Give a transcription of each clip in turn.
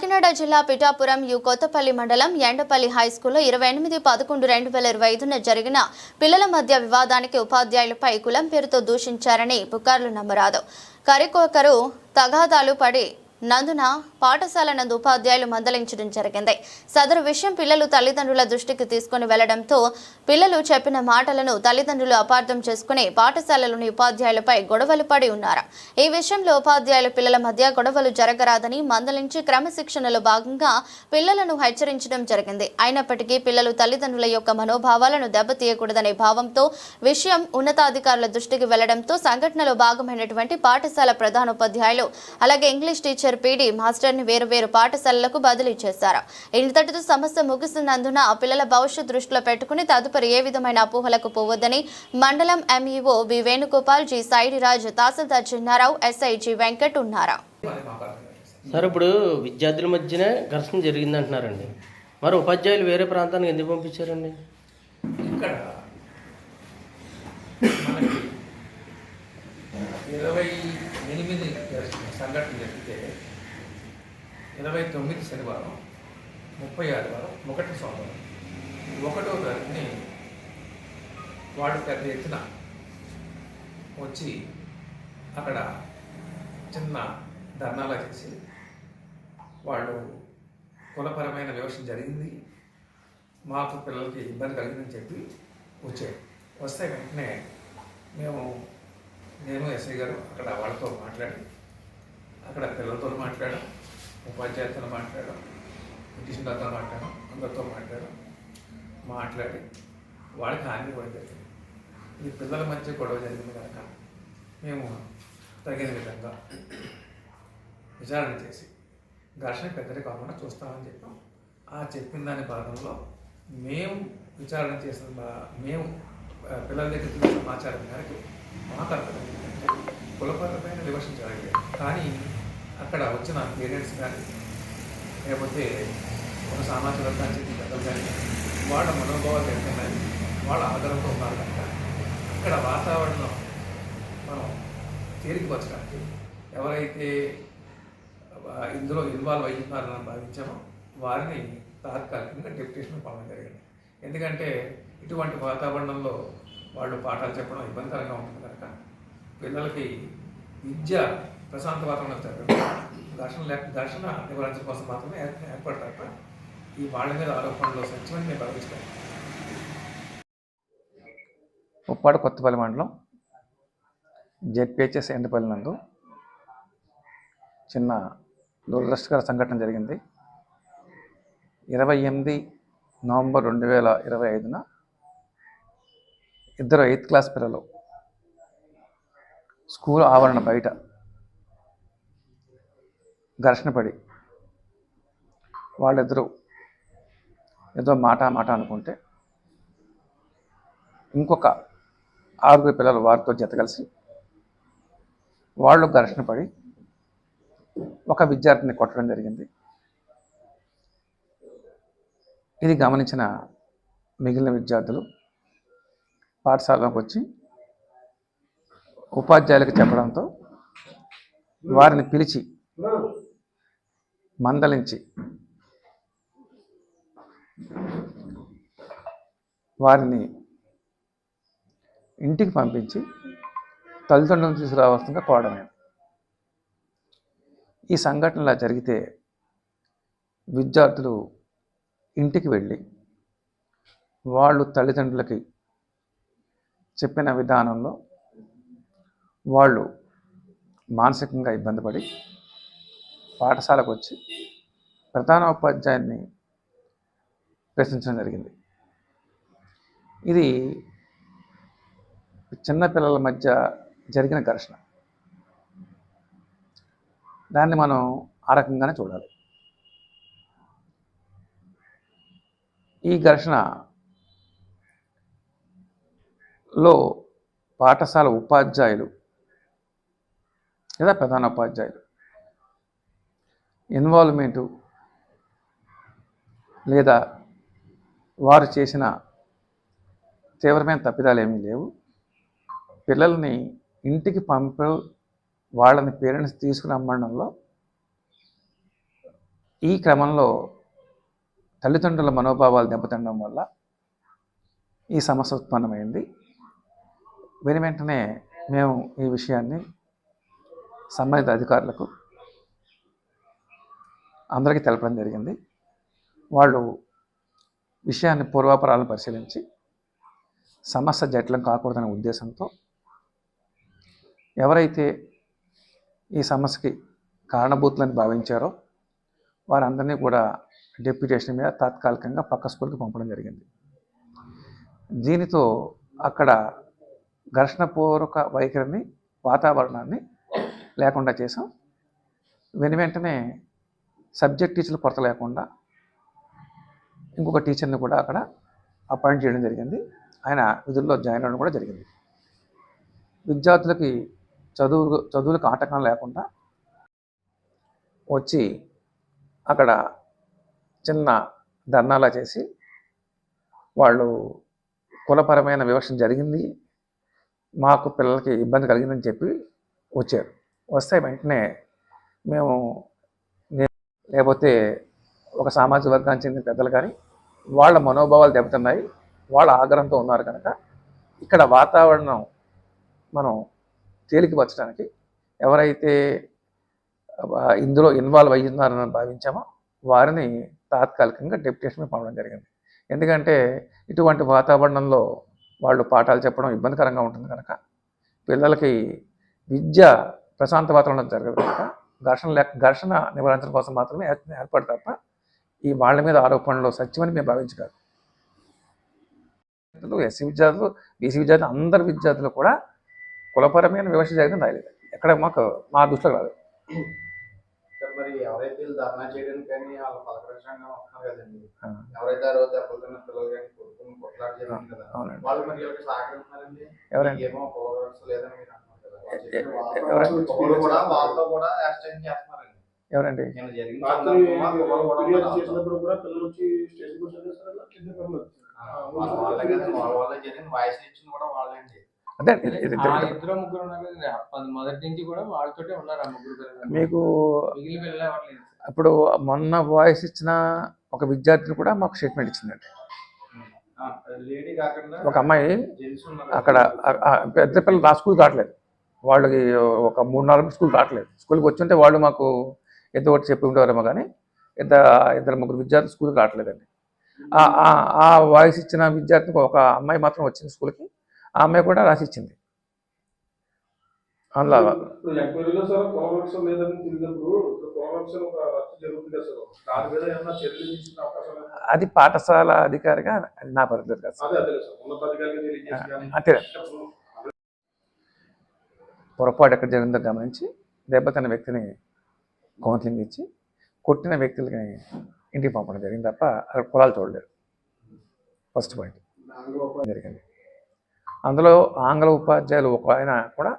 కాకినాడ జిల్లా పిఠాపురం యు కొత్తపల్లి మండలం ఎండపల్లి హైస్కూల్లో ఇరవై ఎనిమిది పదకొండు రెండు వేల ఇరవై ఐదున జరిగిన పిల్లల మధ్య వివాదానికి ఉపాధ్యాయులపై కులం పేరుతో దూషించారని పుకార్లు నమ్మరాదు. కరికొకరు తగాదాలు పడి నందున పాఠశాల నందు ఉపాధ్యాయులు మందలించడం జరిగింది. సదరు విషయం పిల్లలు తల్లిదండ్రుల దృష్టికి తీసుకుని వెళ్ళడంతో పిల్లలు చెప్పిన మాటలను తల్లిదండ్రులు అపార్థం చేసుకుని పాఠశాలలోని ఉపాధ్యాయులపై గొడవలు పడి ఉన్నారు. ఈ విషయంలో ఉపాధ్యాయులు పిల్లల మధ్య గొడవలు జరగరాదని మందలించి క్రమశిక్షణలో భాగంగా పిల్లలను హెచ్చరించడం జరిగింది. అయినప్పటికీ పిల్లలు తల్లిదండ్రుల యొక్క మనోభావాలను దెబ్బతీయకూడదనే భావంతో విషయం ఉన్నతాధికారుల దృష్టికి వెళ్ళడంతో సంఘటనలో భాగమైనటువంటి పాఠశాల ప్రధానోపాధ్యాయులు అలాగే ఇంగ్లీష్ టీచర్ పీడి మాస్టర్ని వేరు వేరు పాఠశాలలకు బదిలీ చేశారు. ఇంతటితో సమస్య ముగిసినందున ఆ పిల్లల భవిష్యత్ దృష్టిలో పెట్టుకుని తదుపరి ఏ విధమైన అపోహలకు పోవద్దని మండలం MEO V Venugopal G Saidiraj tahsildar Chinnarao SI G Venkat ఉన్నారు. సార్ ఇప్పుడు విద్యార్థుల మధ్యన ఘర్షణ జరిగింది అంటున్నారండి మరి ఉపాధ్యాయులు వేరే ప్రాంతానికి ఎందుకు పంపించారండి? ఇక్కడ ఇరవై ఎనిమిది సంఘటన జరిగితే ఇరవై తొమ్మిది శనివారం ముప్పై ఆదివారం ఒకటి సోమవారం. ఒకటో తారీఖుని వాడు పెద్ద ఎత్తున వచ్చి అక్కడ చిన్న ధర్నాలా చేసి వాళ్ళు కులపరమైన వివక్ష జరిగింది. మాకు పిల్లలకి ఇబ్బంది కలిగిందని చెప్పి వచ్చాడు వస్తే వెంటనే మేము నేను ఎస్ఐ గారు అక్కడ వాళ్ళతో మాట్లాడి అక్కడ పిల్లలతో మాట్లాడాం ఉపాధ్యాయులతో మాట్లాడాం పిటిషన్లతో మాట్లాడాం అందరితో మాట్లాడాం మాట్లాడి వాళ్ళకి హామీ కూడా జరిగింది. ఇది పిల్లల మధ్య గొడవ జరిగింది కనుక మేము తగిన విధంగా విచారణ చేసి ఘర్షణ పెద్దది కాకుండా చూస్తామని చెప్పాం. ఆ చెప్పిన దాని భాగంలో మేము విచారణ చేసిన మేము పిల్లల దగ్గర సమాచారం మేరకు మా కర్తవ్యం ఏంటంటే కులపరమైన కానీ అక్కడ వచ్చిన పేరెంట్స్ కానీ లేకపోతే ఒక సామాజిక వర్గానికి పెద్దలు కానీ వాళ్ళ మనోభావాలు పెడుతున్నాయి వాళ్ళ ఆధారంతో ఉన్నారు కనుక ఇక్కడ వాతావరణం మనం తేలికపరచడానికి ఎవరైతే ఇందులో ఇన్వాల్వ్ అయ్తున్నారని భావించామో వారిని తాత్కాలికంగా డెప్యుటేషన్ పంపడం జరిగింది. ఎందుకంటే ఇటువంటి వాతావరణంలో వాళ్ళు పాఠాలు చెప్పడం ఇబ్బందికరంగా ఉంటుంది కనుక పిల్లలకి విద్య ప్రశాంత వాతావరణం జరగడం ఘర్షణ లేక ఘర్షణ నివారించడం కోసం మాత్రమే ఏర్పడతారు. ఈ వాళ్ళ మీద ఆరోపణలు సత్యమని నేను భావిస్తాను ఉప్పాడు కొత్తపల్లి మండలం జెడ్పిహెచ్ఎస్ ఎండపల్లి నందు చిన్న దురదృష్టకర సంఘటన జరిగింది. ఇరవై ఎనిమిది నవంబర్ రెండు వేల ఇరవై ఐదున ఇద్దరు ఎయిత్ క్లాస్ పిల్లలు. స్కూల్ ఆవరణ బయట. ఘర్షణ పడి వాళ్ళిద్దరూ ఏదో మాట మాట అనుకుంటే ఇంకొక ఆరుగురు పిల్లలు వారితో జత కలిసి వాళ్ళు ఘర్షణ పడి ఒక విద్యార్థిని కొట్టడం జరిగింది. ఇది గమనించిన మిగిలిన విద్యార్థులు పాఠశాలలోకి వచ్చి ఉపాధ్యాయులకు చెప్పడంతో వారిని పిలిచి మందలించి వారిని ఇంటికి పంపించి తల్లిదండ్రులను తీసుకురావాల్సిందిగా కోవడమే ఈ సంఘటనలా జరిగితే విద్యార్థులు ఇంటికి వెళ్ళి వాళ్ళు తల్లిదండ్రులకి చెప్పిన విధానంలో వాళ్ళు మానసికంగా ఇబ్బంది పడి పాఠశాలకు వచ్చి ప్రధానోపాధ్యాయుని ప్రశ్నించడం జరిగింది. ఇది చిన్నపిల్లల మధ్య జరిగిన ఘర్షణ. దాన్ని మనం ఆ రకంగానే చూడాలి. ఈ ఘర్షణ లో పాఠశాల ఉపాధ్యాయులు లేదా ప్రధాన ఉపాధ్యాయులు. ఇన్వాల్వ్మెంటు లేదా వారు చేసిన తీవ్రమైన తప్పిదాలు ఏమీ లేవు. పిల్లల్ని ఇంటికి పంప వాళ్ళని పేరెంట్స్ తీసుకురమ్మడంలో ఈ క్రమంలో తల్లిదండ్రుల మనోభావాలు దెబ్బతినడం వల్ల ఈ సమస్య ఉత్పన్నమైంది. వెను వెంటనే మేము ఈ విషయాన్ని సంబంధిత అధికారులకు అందరికీ తెలపడం జరిగింది. వాళ్ళు విషయాన్ని పూర్వాపరాలను పరిశీలించి సమస్య జటిలం కాకూడదనే ఉద్దేశంతో ఎవరైతే ఈ సమస్యకి కారణభూతులని భావించారో వారందరినీ కూడా డెప్యుటేషన్ మీద తాత్కాలికంగా పక్క స్కూల్కి పంపడం జరిగింది. దీనితో అక్కడ ఘర్షణపూర్వక వైఖరిని వాతావరణాన్ని లేకుండా చేసాం వెను వెంటనే సబ్జెక్ట్ టీచర్లు కొరత లేకుండా ఇంకొక టీచర్ని కూడా అక్కడ అపాయింట్ చేయడం జరిగింది. ఆయన విధుల్లో జాయిన్ అవ్వడం కూడా జరిగింది. విద్యార్థులకి చదువు చదువులకు ఆటంకం లేకుండా వచ్చి అక్కడ చిన్న ధర్నాలా చేసి వాళ్ళు కులపరమైన వివక్ష జరిగింది. మాకు పిల్లలకి ఇబ్బంది కలిగిందని చెప్పి వచ్చారు. వస్తే వెంటనే మేము లేకపోతే ఒక సామాజిక వర్గానికి చెందిన పెద్దలు కానీ వాళ్ళ మనోభావాలు దెబ్బతున్నాయి. వాళ్ళ ఆగ్రహంతో ఉన్నారు కనుక ఇక్కడ వాతావరణం మనం తేలికపరచడానికి ఎవరైతే ఇందులో ఇన్వాల్వ్ అయ్యున్నారని భావించామో వారిని తాత్కాలికంగా డెప్యుటేషన్ పంపడం జరిగింది. ఎందుకంటే ఇటువంటి వాతావరణంలో వాళ్ళు పాఠాలు చెప్పడం ఇబ్బందికరంగా ఉంటుంది కనుక పిల్లలకి విద్య ప్రశాంత వాతావరణం జరగదు కనుక ఘర్షణ లేక ఘర్షణ నివారించడం కోసం మాత్రమే ఏర్పడి ఏర్పాటు తప్ప ఈ వాళ్ళ మీద ఆరోపణలు సత్యమని మేము భావించగలం ఎస్సీ విద్యార్థులు బీసీ విద్యార్థులు అందరు విద్యార్థులు కూడా కులపరమైన వివక్ష జరిగింది రాయలేదు ఎక్కడ మాకు మా దృష్టిలో రాదు. మరి ఎవరైతే వీళ్ళు ధర్నా చేయడానికి కానీ వాళ్ళ పలకరించడానికి వస్తున్నారు కదండి. ఎవరైతే ఆ రోజు దెబ్బతిన్న పిల్లలు కానీ కొడుకుని కొట్లాట కదా. వాళ్ళు మరి వీళ్ళకి సహకరిస్తున్నారండి? ఎవరండి? ఏమో పోవచ్చు లేదని మీరు అంటున్నారు కూడా వాళ్ళతో కూడా ఎక్స్చేంజ్ చేస్తున్నారండి. ఎవరండి? కూడా. చేసినప్పుడు పిల్లలు వచ్చి స్టేషన్ వాళ్ళ వాయిస్ ఇచ్చింది కూడా వాళ్ళే పిల్లలు. మీకు. అప్పుడు మొన్న వాయిస్ ఇచ్చిన ఒక విద్యార్థిని కూడా మాకు స్టేట్మెంట్ ఇచ్చిందండి. ఒక అమ్మాయి అక్కడ పెద్ద పిల్లలు ఆ స్కూల్ రావట్లేదు. వాళ్ళకి ఒక మూడు నాలుగు స్కూల్ రావట్లేదు. స్కూల్కి వచ్చుంటే వాళ్ళు మాకు ఏదో ఒకటి చెప్పి ఉండేవారేమో కానీ ఇద్దరు ఇద్దరు ముగ్గురు విద్యార్థులు స్కూల్కి రావట్లేదండి. ఆ వాయిస్ ఇచ్చిన విద్యార్థికి ఒక అమ్మాయి మాత్రం వచ్చింది స్కూల్కి. ఆ అమ్మాయి కూడా రాసి ఇచ్చింది అందులో ఇప్పుడు ఎంక్వైరీలో సార్ కోవక్షన్ లేదని తెలిసినప్పుడు ఇప్పుడు కోవక్షన్ ఒక రద్దు జరుగుతుంది కదా సార్? దాని మీద ఏమన్నా చర్యలు తీసుకునే అవకాశం లేదా? అది పాఠశాల అధికారిగా నా పరిధిలో అంతే పొరపాటు ఎక్కడ జరిగిందో గమనించి దెబ్బతిన్న వ్యక్తిని కౌన్సిలింగ్ ఇచ్చి కొట్టిన వ్యక్తులకి ఇంటికి పంపడం జరిగింది తప్ప అక్కడ పొలాలు చూడలేదు. ఫస్ట్ పాయింట్ జరిగింది. అందులో ఆంగ్ల ఉపాధ్యాయులు ఒక ఆయన కూడా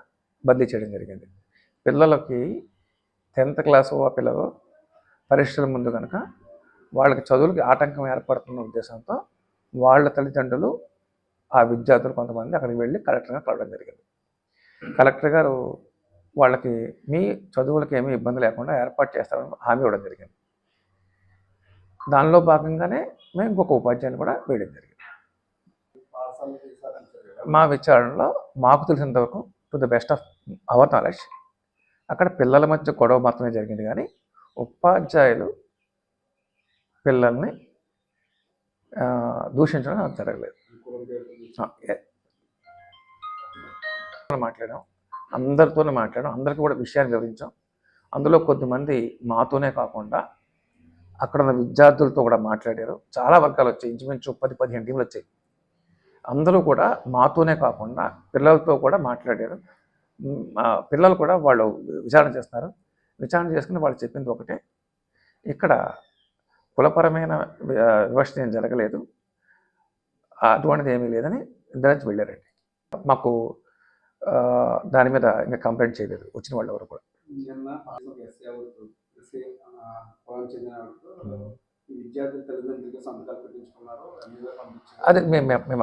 బదిలీ చేయడం జరిగింది. పిల్లలకి టెన్త్ క్లాస్ ఆ పిల్లలు పరీక్షల ముందు కనుక వాళ్ళకి చదువులకి ఆటంకం ఏర్పడుతున్న ఉద్దేశంతో వాళ్ళ తల్లిదండ్రులు ఆ విద్యార్థులు కొంతమంది అక్కడికి వెళ్ళి కలెక్టర్ గారు కలవడం జరిగింది. కలెక్టర్ గారు వాళ్ళకి మీ చదువులకి ఏమీ ఇబ్బంది లేకుండా ఏర్పాటు చేస్తారని హామీ ఇవ్వడం జరిగింది. దానిలో భాగంగానే మేము ఇంకొక ఉపాధ్యాయుని కూడా వేయడం జరిగింది. మా విచారణలో మాకు తెలిసినంతవరకు to the best of our knowledge అక్కడ పిల్లల మధ్య గొడవ మాత్రమే జరిగింది కానీ ఉపాధ్యాయులు పిల్లల్ని దూషించడం నాకు జరగలేదు. మాట్లాడాం. అందరితోనే మాట్లాడాం. అందరికీ కూడా విషయాన్ని వివరించాం. అందులో కొద్దిమంది మాతోనే కాకుండా అక్కడ ఉన్న విద్యార్థులతో కూడా మాట్లాడారు. చాలా వర్గాలు వచ్చాయి. ఇంచుమించు పది పదిహేను టీంలు వచ్చాయి. అందరూ కూడా మాతోనే కాకుండా పిల్లలతో కూడా మాట్లాడారు. పిల్లలు కూడా వాళ్ళు విచారణ చేస్తున్నారు. విచారణ చేసుకుని వాళ్ళు చెప్పింది ఒకటే. ఇక్కడ కులపరమైన వివక్ష ఏం జరగలేదు. అటువంటిది ఏమీ లేదని ఇంద్రాజ్ వెళ్ళారండి. మాకు దాని మీద ఇంకా కంప్లైంట్ చేయలేదు వచ్చిన వాళ్ళు ఎవరు కూడా. తల్లిదండ్రులకి సంతకాలు పెట్టించుకున్నారు అది మేము మేము మేము